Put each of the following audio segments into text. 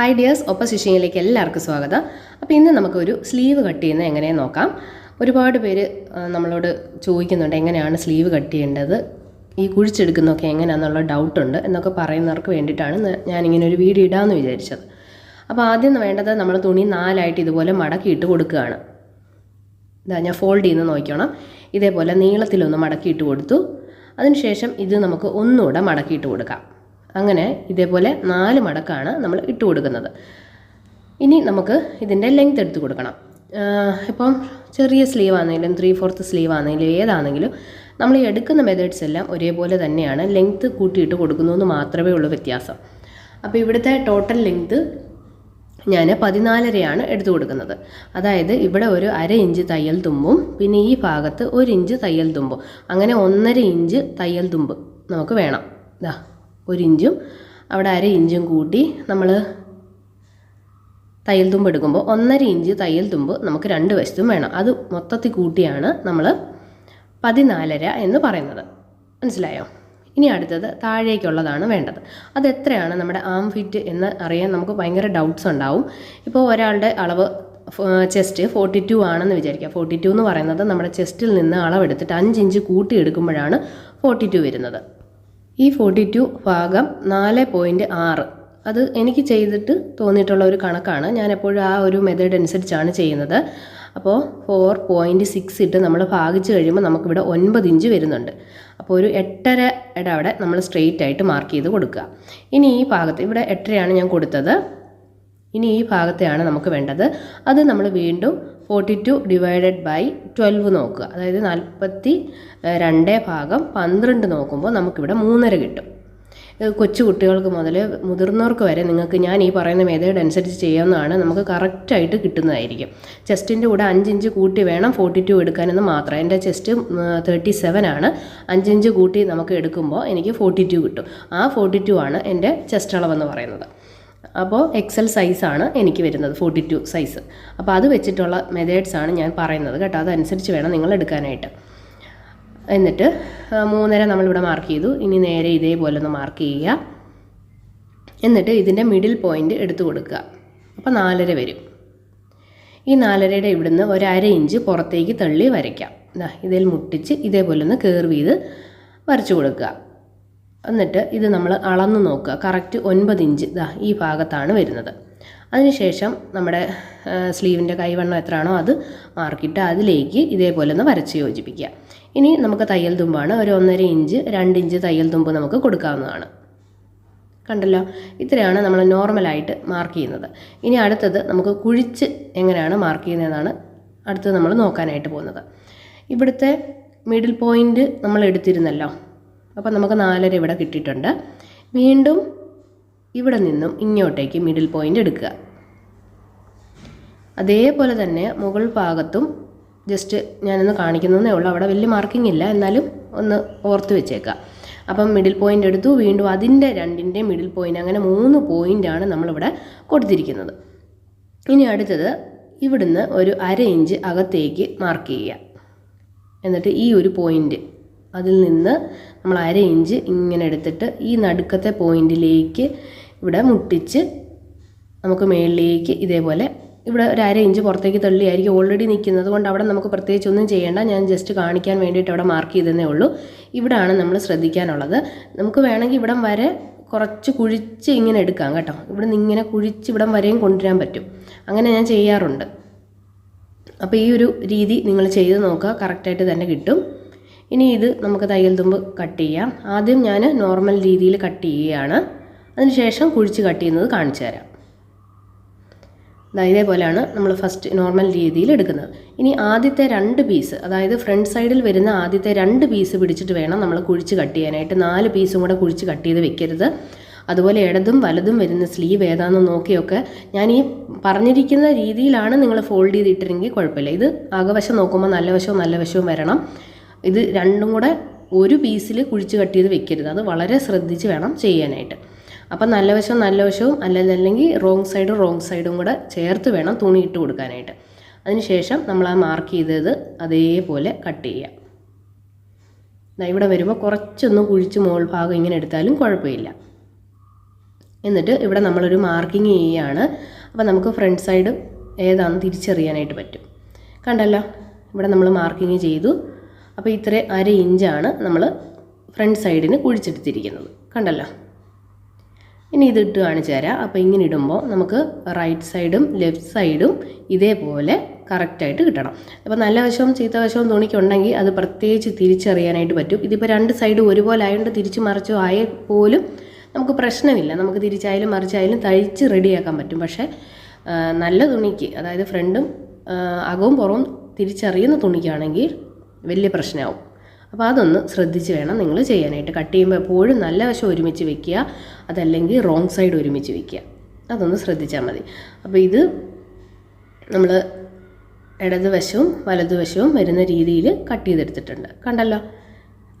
Hi dears ഒപ്പ സ്റ്റിച്ചിങ്ങിലേക്ക് എല്ലാവർക്കും സ്വാഗതം. അപ്പോൾ ഇന്ന് നമുക്കൊരു സ്ലീവ് കട്ട് ചെയ്യുന്നത് എങ്ങനെയെന്ന് നോക്കാം. ഒരുപാട് പേര് നമ്മളോട് ചോദിക്കുന്നുണ്ട് എങ്ങനെയാണ് സ്ലീവ് കട്ട് ചെയ്യേണ്ടത്? ഈ കുഴിച്ചെടുക്കുന്നതൊക്കെ എങ്ങനെയാണെന്നുള്ള ഡൗട്ടുണ്ട് എന്നൊക്കെ പറയുന്നവർക്ക് വേണ്ടിയിട്ടാണ് ഞാനിങ്ങനെ ഒരു വീഡിയോ ഇടാമെന്ന് വിചാരിച്ചത്. അപ്പോൾ ആദ്യം വേണ്ടത് നമ്മൾ തുണി നാലായിട്ട് ഇതുപോലെ മടക്കിയിട്ട് കൊടുക്കുകയാണ്. ഇതാ ഞാൻ ഫോൾഡ് ചെയ്യുന്ന നോക്കണം ഇതേപോലെ നീളത്തിലൊന്ന് മടക്കിയിട്ട് കൊടുത്തു. അതിനുശേഷം ഇത് നമുക്ക് ഒന്നുകൂടെ മടക്കിയിട്ട് കൊടുക്കാം. അങ്ങനെ ഇതേപോലെ നാല് മടക്കാണ് നമ്മൾ ഇട്ട് കൊടുക്കുന്നത്. ഇനി നമുക്ക് ഇതിന്റെ ലെങ്ത് എടുത്ത് കൊടുക്കണം. ഇപ്പം ചെറിയ സ്ലീവ് ആണെങ്കിലും ത്രീ ഫോർത്ത് സ്ലീവ് ആണെങ്കിലും ഏതാണെങ്കിലും നമ്മൾ എടുക്കുന്ന മെത്തേഡ്സ് എല്ലാം ഒരേപോലെ തന്നെയാണ് ലെങ്ത്ത് കൂട്ടിയിട്ട് കൊടുക്കുന്നു എന്ന് മാത്രമേ ഉള്ളൂ വ്യത്യാസം. അപ്പോൾ ഇവിടുത്തെ ടോട്ടൽ ലെങ്ത്ത് ഞാൻ പതിനാലരയാണ് എടുത്തു കൊടുക്കുന്നത്. അതായത് ഇവിടെ ഒരു അര ഇഞ്ച് തയ്യൽ തുമ്പും പിന്നെ ഈ ഭാഗത്ത് ഒരു ഇഞ്ച് തയ്യൽ തുമ്പും അങ്ങനെ ഒന്നര ഇഞ്ച് തയ്യൽ തുമ്പ് നമുക്ക് വേണം. ഇതാ ഒരു ഇഞ്ചും അവിടെ അര ഇഞ്ചും കൂട്ടി നമ്മൾ തയ്യൽ തുമ്പ് എടുക്കുമ്പോൾ ഒന്നര ഇഞ്ച് തയ്യൽ തുമ്പ് നമുക്ക് രണ്ട് വശത്തും വേണം. അത് മൊത്തത്തിൽ കൂട്ടിയാണ് നമ്മൾ പതിനാലര എന്ന് പറയുന്നത്. മനസ്സിലായോ? ഇനി അടുത്തത് താഴേക്കുള്ളതാണ് വേണ്ടത്. അത് എത്രയാണ്? നമ്മുടെ ആം ഫിറ്റ് എന്ന് അറിയാൻ നമുക്ക് ഭയങ്കര ഡൗട്ട്സ് ഉണ്ടാവും. ഇപ്പോൾ ഒരാളുടെ അളവ് ചെസ്റ്റ് ഫോർട്ടി ടു ആണെന്ന് വിചാരിക്കുക. ഫോർട്ടി ടു എന്ന് പറയുന്നത് നമ്മുടെ ചെസ്റ്റിൽ നിന്ന് അളവെടുത്തിട്ട് അഞ്ച് ഇഞ്ച് കൂട്ടി ഫോർട്ടി ടു വരുന്നത്. ഈ ഫോർട്ടി ടു ഭാഗം നാല് പോയിന്റ് ആറ്. അത് എനിക്ക് ചെയ്തിട്ട് തോന്നിയിട്ടുള്ള ഒരു കണക്കാണ്. ഞാൻ എപ്പോഴും ആ ഒരു മെത്തേഡ് അനുസരിച്ചാണ് ചെയ്യുന്നത്. അപ്പോൾ ഫോർ പോയിന്റ് സിക്സ് ഇട്ട് നമ്മൾ ഭാഗിച്ച് കഴിയുമ്പോൾ നമുക്കിവിടെ ഒൻപത് ഇഞ്ച് വരുന്നുണ്ട്. അപ്പോൾ ഒരു എട്ടരയുടെ അവിടെ നമ്മൾ സ്ട്രെയിറ്റ് ആയിട്ട് മാർക്ക് ചെയ്ത് കൊടുക്കുക. ഇനി ഈ ഭാഗത്ത് ഇവിടെ എട്ടരയാണ് ഞാൻ കൊടുത്തത്. ഇനി ഈ ഭാഗത്തെയാണ് നമുക്ക് വേണ്ടത്. അത് നമ്മൾ വീണ്ടും forty two divided by twelve നോക്കുക. അതായത് നാൽപ്പത്തി രണ്ട് ഭാഗം പന്ത്രണ്ട് നോക്കുമ്പോൾ നമുക്കിവിടെ മൂന്നര കിട്ടും. കൊച്ചു കുട്ടികൾക്ക് മുതൽ മുതിർന്നവർക്ക് വരെ നിങ്ങൾക്ക് ഞാൻ ഈ പറയുന്ന മേധയുടെ അനുസരിച്ച് ചെയ്യാവുന്നതാണ്. നമുക്ക് കറക്റ്റായിട്ട് കിട്ടുന്നതായിരിക്കും. ചെസ്റ്റിന്റെ കൂടെ അഞ്ചിഞ്ച് കൂട്ടി വേണം ഫോർട്ടി ടു എടുക്കാനെന്ന് മാത്രം. എന്റെ ചെസ്റ്റ് തേർട്ടി സെവൻ ആണ്. അഞ്ചിഞ്ച് കൂട്ടി നമുക്ക് എടുക്കുമ്പോൾ എനിക്ക് ഫോർട്ടി ടു കിട്ടും. ആ ഫോർട്ടി ടു ആണ് എന്റെ ചെസ്റ്റ് അളവെന്ന് പറയുന്നത്. അപ്പോൾ എക്സൽ സൈസാണ് എനിക്ക് വരുന്നത് ഫോർട്ടി ടു സൈസ് അപ്പോൾ അത് വെച്ചിട്ടുള്ള മെത്തേഡ്സ് ആണ് ഞാൻ പറയുന്നത് കേട്ടോ. അതനുസരിച്ച് വേണം നിങ്ങൾ എടുക്കാനായിട്ട്. എന്നിട്ട് മൂന്നര നമ്മളിവിടെ മാർക്ക് ചെയ്തു. ഇനി നേരെ ഇതേപോലെ ഒന്ന് മാർക്ക് ചെയ്യുക. എന്നിട്ട് ഇതിന്റെ മിഡിൽ പോയിന്റ് എടുത്തു കൊടുക്കുക. അപ്പോൾ നാലര വരും. ഈ നാലരയുടെ ഇവിടുന്ന് ഒരു അര ഇഞ്ച് പുറത്തേക്ക് തള്ളി വരയ്ക്കാം. ഇതിൽ മുട്ടിച്ച് ഇതേപോലെ ഒന്ന് കേർവ് ചെയ്ത് വരച്ചു കൊടുക്കുക. എന്നിട്ട് ഇത് നമ്മൾ അളന്ന് നോക്കുക. കറക്റ്റ് ഒൻപത് ഇഞ്ച്. ഇതാ ഈ ഭാഗത്താണ് വരുന്നത്. അതിനുശേഷം നമ്മുടെ സ്ലീവിന്റെ കൈവണ്ണം എത്രയാണോ അത് മാർക്കിട്ട് അതിലേക്ക് ഇതേപോലെ ഒന്ന് വരച്ച് യോജിപ്പിക്കുക. ഇനി നമുക്ക് തയ്യൽ തുമ്പാണ്. ഒരു ഒന്നര ഇഞ്ച് രണ്ട് ഇഞ്ച് തയ്യൽ തുമ്പ് നമുക്ക് കൊടുക്കാവുന്നതാണ്. കണ്ടല്ലോ? ഇത്രയാണ് നമ്മൾ നോർമലായിട്ട് മാർക്ക് ചെയ്യുന്നത്. ഇനി അടുത്തത് നമുക്ക് കുഴിച്ച് എങ്ങനെയാണ് മാർക്ക് ചെയ്യുന്നതെന്നാണ് അടുത്തത് നമ്മൾ നോക്കാനായിട്ട് പോകുന്നത്. ഇവിടുത്തെ മിഡിൽ പോയിന്റ് നമ്മൾ എടുത്തിരുന്നല്ലോ അപ്പോൾ നമുക്ക് നാലര ഇവിടെ കിട്ടിയിട്ടുണ്ട്. വീണ്ടും ഇവിടെ നിന്നും ഇങ്ങോട്ടേക്ക് മിഡിൽ പോയിന്റ് എടുക്കുക. അതേപോലെ തന്നെ മുകൾ ഭാഗത്തും ജസ്റ്റ് ഞാനൊന്ന് കാണിക്കുന്നതേ ഉള്ളൂ. അവിടെ വലിയ മാർക്കിംഗ് ഇല്ല. എന്നാലും ഒന്ന് ഓർത്ത് വെച്ചേക്കുക അപ്പം മിഡിൽ പോയിന്റ് എടുത്തു. വീണ്ടും അതിന്റെ രണ്ടിന്റെ മിഡിൽ പോയിന്റ് അങ്ങനെ മൂന്ന് പോയിന്റാണ് നമ്മളിവിടെ കൊടുത്തിരിക്കുന്നത്. ഇനി അടുത്തത് ഇവിടുന്ന് ഒരു അര ഇഞ്ച് അകത്തേക്ക് മാർക്ക് ചെയ്യുക. എന്നിട്ട് ഈ ഒരു പോയിന്റ് അതിൽ നിന്ന് നമ്മൾ അര ഇഞ്ച് ഇങ്ങനെ എടുത്തിട്ട് ഈ നടുക്കത്തെ പോയിന്റിലേക്ക് ഇവിടെ മുട്ടിച്ച് നമുക്ക് മേളിലേക്ക് ഇതേപോലെ ഇവിടെ ഒരു അര ഇഞ്ച് പുറത്തേക്ക് തള്ളിയായിരിക്കും ഓൾറെഡി നിൽക്കുന്നത്. കൊണ്ട് അവിടെ നമുക്ക് പ്രത്യേകിച്ച് ഒന്നും ചെയ്യേണ്ട. ഞാൻ ജസ്റ്റ് കാണിക്കാൻ വേണ്ടിയിട്ട് അവിടെ മാർക്ക് ചെയ്തതേ ഉള്ളൂ. ഇവിടാണ് നമ്മൾ ശ്രദ്ധിക്കാനുള്ളത്. നമുക്ക് വേണമെങ്കിൽ ഇവിടം വരെ കുറച്ച് കുഴിച്ച് ഇങ്ങനെ എടുക്കാം കേട്ടോ. ഇവിടെ നിന്ന് ഇങ്ങനെ കുഴിച്ച് ഇവിടം വരെയും കൊണ്ടുവരാൻ പറ്റും. അങ്ങനെ ഞാൻ ചെയ്യാറുണ്ട്. അപ്പോൾ ഈ ഒരു രീതി നിങ്ങൾ ചെയ്ത് നോക്കുക. കറക്റ്റായിട്ട് തന്നെ കിട്ടും. ഇനി ഇത് നമുക്ക് തയ്യൽ തുമ്പ് കട്ട് ചെയ്യാം. ആദ്യം ഞാൻ നോർമൽ രീതിയിൽ കട്ട് ചെയ്യുകയാണ്. അതിനുശേഷം കുഴിച്ച് കട്ട് ചെയ്യുന്നത് കാണിച്ചു തരാം. ഇതേപോലെയാണ് നമ്മൾ ഫസ്റ്റ് നോർമൽ രീതിയിൽ എടുക്കുന്നത്. ഇനി ആദ്യത്തെ രണ്ട് പീസ് അതായത് ഫ്രണ്ട് സൈഡിൽ വരുന്ന ആദ്യത്തെ രണ്ട് പീസ് പിടിച്ചിട്ട് വേണം നമ്മൾ കുഴിച്ച് കട്ട് ചെയ്യാനായിട്ട്. നാല് പീസും കൂടെ കുഴിച്ച് കട്ട് ചെയ്ത് വെക്കരുത്. അതുപോലെ ഇടതും വലതും വരുന്ന സ്ലീവ് ഏതാണെന്ന് നോക്കിയൊക്കെ ഞാൻ ഈ പറഞ്ഞിരിക്കുന്ന രീതിയിലാണ് നിങ്ങൾ ഫോൾഡ് ചെയ്തിട്ടിരുന്നെങ്കിൽ കുഴപ്പമില്ല. ഇത് അകവശം നോക്കുമ്പോൾ നല്ല വശവും നല്ല വശവും വരണം. ഇത് രണ്ടും കൂടെ ഒരു പീസിൽ കുഴിച്ച് കട്ട് ചെയ്ത് വെക്കരുത്. അത് വളരെ ശ്രദ്ധിച്ച് വേണം ചെയ്യാനായിട്ട്. അപ്പം നല്ല വശവും നല്ല വശവും അല്ലെങ്കിൽ റോങ് സൈഡും റോങ് സൈഡും കൂടെ ചേർത്ത് വേണം തുണി ഇട്ട് കൊടുക്കാനായിട്ട്. അതിനുശേഷം നമ്മൾ ആ മാർക്ക് ചെയ്തത് അതേപോലെ കട്ട് ചെയ്യാം എന്നാൽ ഇവിടെ വരുമ്പോൾ കുറച്ചൊന്നും കുഴിച്ച് മോൾ ഭാഗം ഇങ്ങനെ എടുത്താലും കുഴപ്പമില്ല. എന്നിട്ട് ഇവിടെ നമ്മളൊരു മാർക്കിങ് ചെയ്യുകയാണ് അപ്പോൾ നമുക്ക് ഫ്രണ്ട് സൈഡ് ഏതാണെന്ന് തിരിച്ചറിയാനായിട്ട് പറ്റും. കണ്ടല്ലോ? ഇവിടെ നമ്മൾ മാർക്കിങ് ചെയ്തു. അപ്പോൾ ഇത്ര അര ഇഞ്ചാണ് നമ്മൾ ഫ്രണ്ട് സൈഡിന് കുഴിച്ചെടുത്തിരിക്കുന്നത് കണ്ടല്ലോ? ഇനി ഇതിട്ട് കാണിച്ചു തരാം. അപ്പോൾ ഇങ്ങനെ ഇടുമ്പോൾ നമുക്ക് റൈറ്റ് സൈഡും ലെഫ്റ്റ് സൈഡും ഇതേപോലെ കറക്റ്റായിട്ട് കിട്ടണം. അപ്പോൾ നല്ല വശവും ചീത്ത വശവും തുണിക്കുണ്ടെങ്കിൽ അത് പ്രത്യേകിച്ച് തിരിച്ചറിയാനായിട്ട് പറ്റും. ഇതിപ്പോൾ രണ്ട് സൈഡും ഒരുപോലെ ആയതുകൊണ്ട് തിരിച്ച് മറിച്ചോ ആയ പോലും നമുക്ക് പ്രശ്നമില്ല. നമുക്ക് തിരിച്ചായാലും മറിച്ചായാലും തയ്ച്ച് റെഡിയാക്കാൻ പറ്റും. പക്ഷേ നല്ല തുണിക്ക് അതായത് ഫ്രണ്ടും അകവും പുറവും തിരിച്ചറിയുന്ന തുണിക്കാണെങ്കിൽ വലിയ പ്രശ്നമാവും. അപ്പോൾ അതൊന്ന് ശ്രദ്ധിച്ച് വേണം നിങ്ങൾ ചെയ്യാനായിട്ട്. കട്ട് ചെയ്യുമ്പോൾ എപ്പോഴും നല്ല വശം ഒരുമിച്ച് വെക്കുക അതല്ലെങ്കിൽ റോങ് സൈഡ് ഒരുമിച്ച് വെക്കുക. അതൊന്ന് ശ്രദ്ധിച്ചാൽ മതി. അപ്പോൾ ഇത് നമ്മൾ ഇടതുവശവും വലതുവശവും വരുന്ന രീതിയിൽ കട്ട് ചെയ്തെടുത്തിട്ടുണ്ട്. കണ്ടല്ലോ?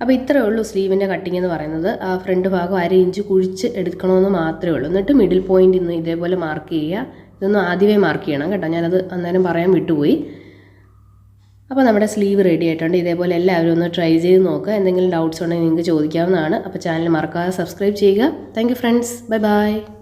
അപ്പോൾ ഇത്രയേ ഉള്ളൂ സ്ലീവിന്റെ കട്ടിങ് എന്ന് പറയുന്നത്. ആ ഫ്രണ്ട് ഭാഗം അര ഇഞ്ച് കുഴിച്ച് എടുക്കണമെന്ന് മാത്രമേ ഉള്ളൂ. എന്നിട്ട് മിഡിൽ പോയിന്റ് ഇന്ന് ഇതേപോലെ മാർക്ക് ചെയ്യുക. ഇതൊന്നും ആദ്യമേ മാർക്ക് ചെയ്യണം കേട്ടോ. ഞാനത് അന്നേരം പറയാൻ വിട്ടുപോയി. അപ്പോൾ നമ്മുടെ സ്ലീവ് റെഡി ആയിട്ടുണ്ട്. ഇതേപോലെ എല്ലാവരും ഒന്ന് ട്രൈ ചെയ്ത് നോക്കുക എന്തെങ്കിലും ഡൗട്ട്സ് ഉണ്ടെങ്കിൽ നിങ്ങൾക്ക് ചോദിക്കാവുന്നതാണ്. അപ്പോൾ ചാനൽ മറക്കാതെ സബ്സ്ക്രൈബ് ചെയ്യുക. Thank friends bye bye